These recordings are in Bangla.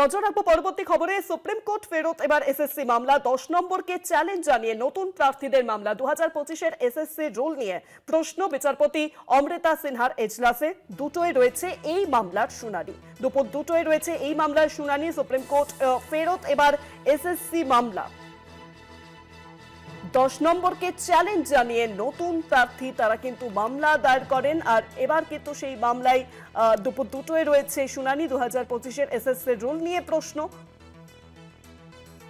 নজর রাখব পরবর্তী খবরে। সুপ্রিম কোর্ট ফেরত, এবার এসএসসি মামলা। দশ নম্বরকে চ্যালেঞ্জ জানিয়ে নতুন প্রার্থীদের মামলা। দু হাজার পঁচিশের এসএসসি রোল নিয়ে প্রশ্ন বিচারপতি অমৃতা সিনহার এজলাসে। দুটোই রয়েছে এই মামলার শুনানি। দুপুর দুটোই রয়েছে এই মামলার শুনানি। সুপ্রিম কোর্ট ফেরত, এবার এসএসসি মামলা। দশ নম্বরকে চ্যালেঞ্জ জানিয়ে নতুন প্রার্থী তারা কিন্তু মামলা দায়ের করেন। আর এবার কিন্তু সেই মামলায় দুপুর দুটোয় রয়েছে শুনানি দু হাজার পঁচিশের এসএসসি রুল নিয়ে প্রশ্ন।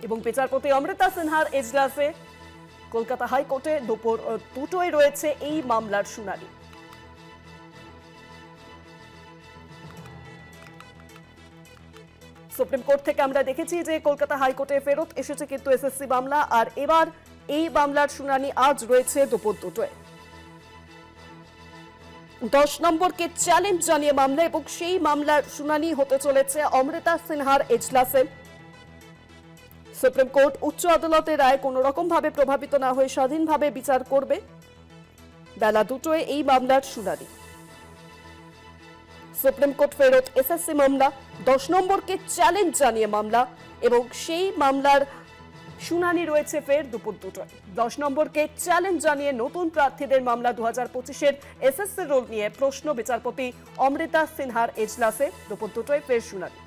এবং বিচারপতি অমৃতা সিনহার এজলাসে কলকাতা হাইকোর্টে দুপুর দুটোয় রয়েছে এই মামলার শুনানি। সুপ্রিম কোর্ট থেকে আমরা দেখেছি যে কলকাতা হাইকোর্টে ফেরত এসেছে কিন্তু এসএসসি মামলা, আর এবার এই মামলার শুনানি আজ রয়েছে দুপুর দুটোয়। দশ নম্বরকে চ্যালেঞ্জ জানিয়ে মামলা এবং সেই মামলার শুনানি হতে চলেছে অমৃতা সিনহার এজলাসে। সুপ্রিম কোর্ট উচ্চ আদালতের রায় কোনো ভাবে প্রভাবিত না হয়ে স্বাধীনভাবে বিচার করবে। বেলা দুটোয় এই মামলার শুনানি। সুপ্রিম কোর্ট ফেরত এসএসসি মামলা, দশ নম্বরকে চ্যালেঞ্জ জানিয়ে মামলা এবং সেই মামলার শুনানি রয়েছে ফের দুপুর দুটোয়। দশ নম্বরকে চ্যালেঞ্জ জানিয়ে নতুন প্রার্থীদের মামলা দু হাজার পঁচিশের এসএসসি রোল নিয়ে প্রশ্ন বিচারপতি অমৃতা সিনহার এজলাসে দুপুর দুটোয় ফের শুনানি।